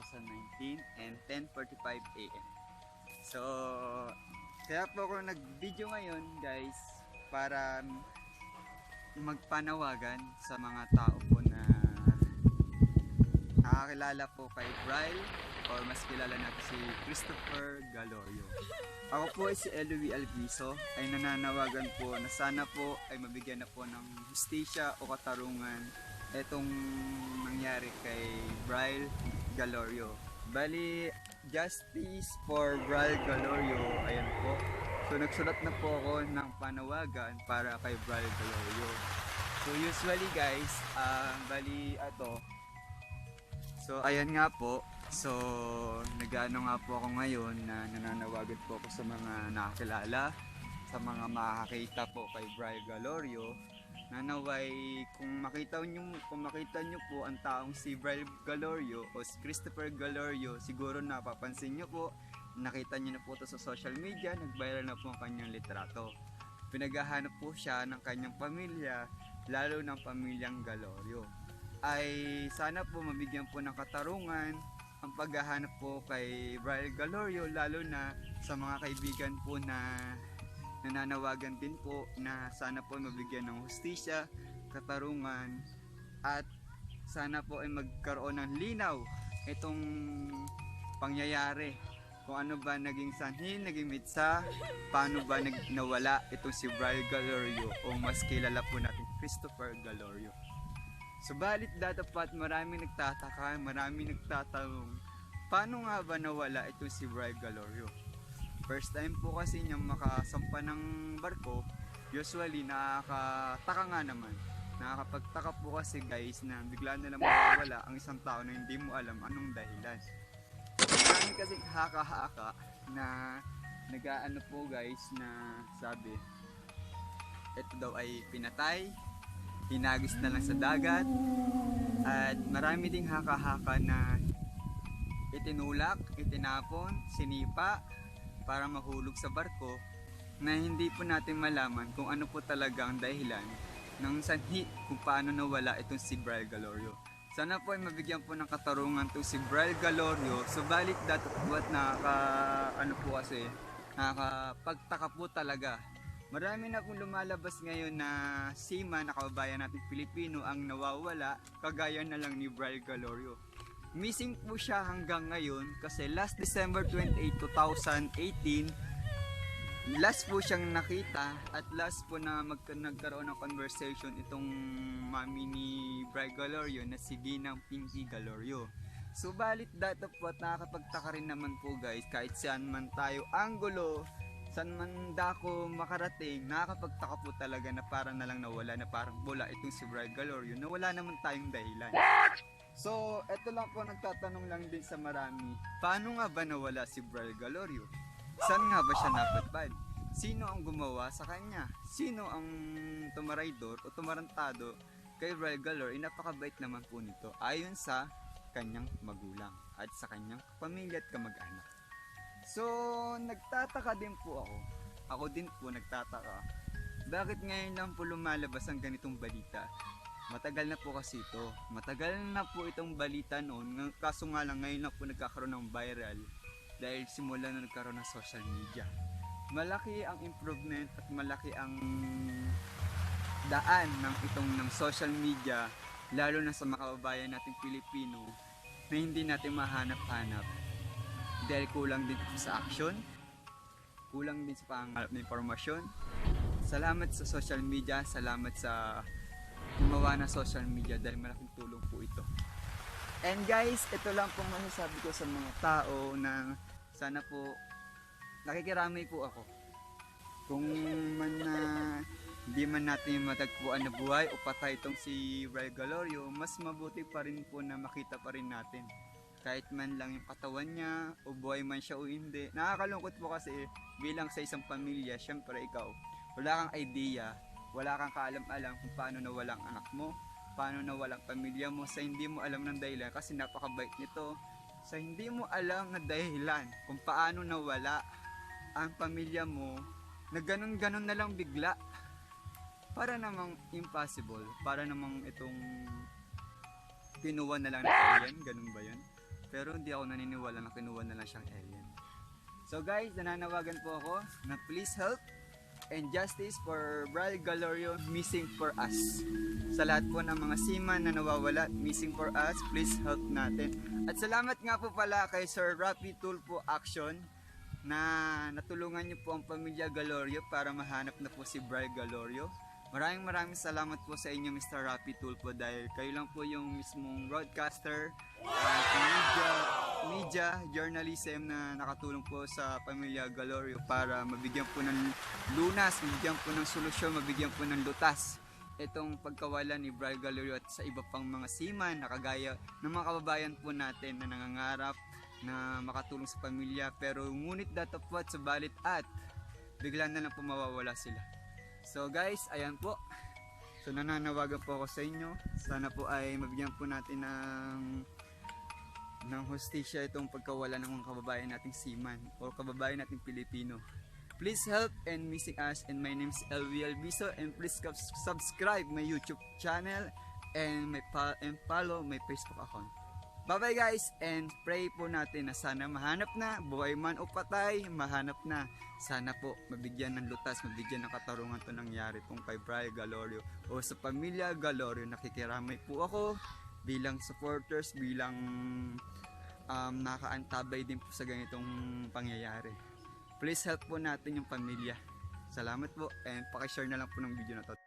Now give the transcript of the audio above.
2019 and 10.45 a.m. So, kaya po ako nag-video ngayon guys para magpanawagan sa mga tao po na nakakilala po kay Bryle or mas kilala natin si Christopher Galorio. Ako po ay si Eloy Alviso ay nananawagan po na sana po ay mabigyan na po ng justisya o katarungan etong nangyari kay Bryle Galorio. Bali, justice for Bryle Galorio, ayan po. So nagsulat na po ako ng panawagan para kay Bryle Galorio. So usually guys, ah bali ato, So ayan nga po. So nagano nga po ako ngayon na nananawagan po ako sa mga nakakilala, sa mga makakita po kay Brian Galorio. Nanaway kung makita niyo kung makita niyo po ang taong si Brian Galorio o si Christopher Galorio, siguro napapansin niyo po, nakita niyo na po ito sa social media, nag-viral na po ang kanyang litrato. Pinaghahanap po siya ng kanyang pamilya, lalo ng pamilyang Galorio ay sana po mabigyan po ng katarungan ang paghahanap po kay Brian Galorio lalo na sa mga kaibigan po na nananawagan din po na sana po mabigyan ng hustisya, katarungan at sana po ay magkaroon ng linaw itong pangyayari kung ano ba naging sanhin, naging mitsa, paano ba nag nawala itong si Brian Galorio o mas kilala po natin Christopher Galorio. Subalit datapat marami nagtataka, marami nagtatanong, paano nga ba nawala ito si Brian Galorio? First time po kasi niyang makasampa ng barko, usually nakakataka nga naman. Nakakapagtaka po kasi guys na bigla na lang mawawala ang isang tao na hindi mo alam anong dahilan. Marami kasi haka-haka na nag-ano po guys na sabi, ito daw ay pinatay, hinagis na lang sa dagat at marami ding haka-haka na itinulak, itinapon, sinipa para mahulog sa barko na hindi po natin malaman kung ano po talaga ang dahilan ng sanhi kung paano nawala itong si Brian Galorio. Sana po ay mabigyan po ng katarungan itong si Brian Galorio subalit dapat buat nakaka ano po kasi nakakapagtaka po talaga Marami na pong lumalabas ngayon na seaman na kababayan natin Pilipino ang nawawala kagaya na lang ni Brian Galorio. Missing po siya hanggang ngayon kasi last December 28, 2018 last po siyang nakita at last po na mag nagkaroon ng conversation itong mami ni Brian Galorio na si Ginang Pinky Galorio. Subalit dito po at nakakapagtaka rin naman po guys kahit saan man tayo anggulo saan man dako makarating, nakakapagtaka po talaga na parang na lang nawala na parang bola itong si Brian Galorio na wala naman tayong dahilan. So, eto lang po nagtatanong lang din sa marami, paano nga ba nawala si Brian Galorio? Saan nga ba siya napadpad? Sino ang gumawa sa kanya? Sino ang tumaraydor o tumarantado kay Brian Galorio? Eh, napakabait naman po nito ayon sa kanyang magulang at sa kanyang pamilya at kamag-anak. So, nagtataka din po ako. Ako din po nagtataka. Bakit ngayon lang po lumalabas ang ganitong balita? Matagal na po kasi ito. Matagal na po itong balita noon. Ng- Kaso nga lang ngayon lang po nagkakaroon ng viral dahil simula na nagkaroon ng social media. Malaki ang improvement at malaki ang daan ng itong ng social media lalo na sa mga kababayan nating Pilipino na hindi natin mahanap-hanap dahil kulang din sa action, kulang din sa pangalap na informasyon. Salamat sa social media, salamat sa gumawa ng social media dahil malaking tulong po ito. And guys, ito lang pong masasabi ko sa mga tao na sana po nakikiramay po ako. Kung man na hindi man natin matagpuan na buhay o patay itong si Ray Galorio, mas mabuti pa rin po na makita pa rin natin kahit man lang yung katawan niya o buhay man siya o hindi. Nakakalungkot po kasi bilang sa isang pamilya, syempre ikaw, wala kang idea, wala kang kaalam-alam kung paano nawala ang anak mo, paano nawala ang pamilya mo sa hindi mo alam ng dahilan kasi napakabait nito. Sa hindi mo alam na dahilan kung paano nawala ang pamilya mo na ganun-ganun na lang bigla. Para namang impossible, para namang itong kinuha na lang na yan, ganun ba yun? Pero hindi ako naniniwala na kinuha na lang siyang alien. So guys, nananawagan po ako na please help and justice for Brian Galorio missing for us. Sa lahat po ng mga seaman na nawawala, missing for us, please help natin. At salamat nga po pala kay Sir Rapi Tulpo Action na natulungan niyo po ang pamilya Galorio para mahanap na po si Brian Galorio. Maraming maraming salamat po sa inyo Mr. Rapi Tulpo dahil kayo lang po yung mismong broadcaster at media, media journalism na nakatulong po sa pamilya Galorio para mabigyan po ng lunas, mabigyan po ng solusyon, mabigyan po ng lutas itong pagkawala ni Brian Galorio at sa iba pang mga seaman na kagaya ng mga kababayan po natin na nangangarap na makatulong sa pamilya pero ngunit datapwat sa balit at bigla na lang po mawawala sila. So guys, ayan po. So nananawagan po ako sa inyo. Sana po ay mabigyan po natin ng ng hostisya itong pagkawala ng mga kababayan nating seaman o kababayan nating Pilipino. Please help and missing us and my name is LVL Biso and please subs- subscribe my YouTube channel and my and follow my Facebook account. Bye bye guys and pray po natin na sana mahanap na, buhay man o patay, mahanap na. Sana po mabigyan ng lutas, mabigyan ng katarungan to nangyari pong kay Brian Galorio o sa pamilya Galorio. Nakikiramay po ako bilang supporters, bilang um, nakaantabay din po sa ganitong pangyayari. Please help po natin yung pamilya. Salamat po and pakishare na lang po ng video na to.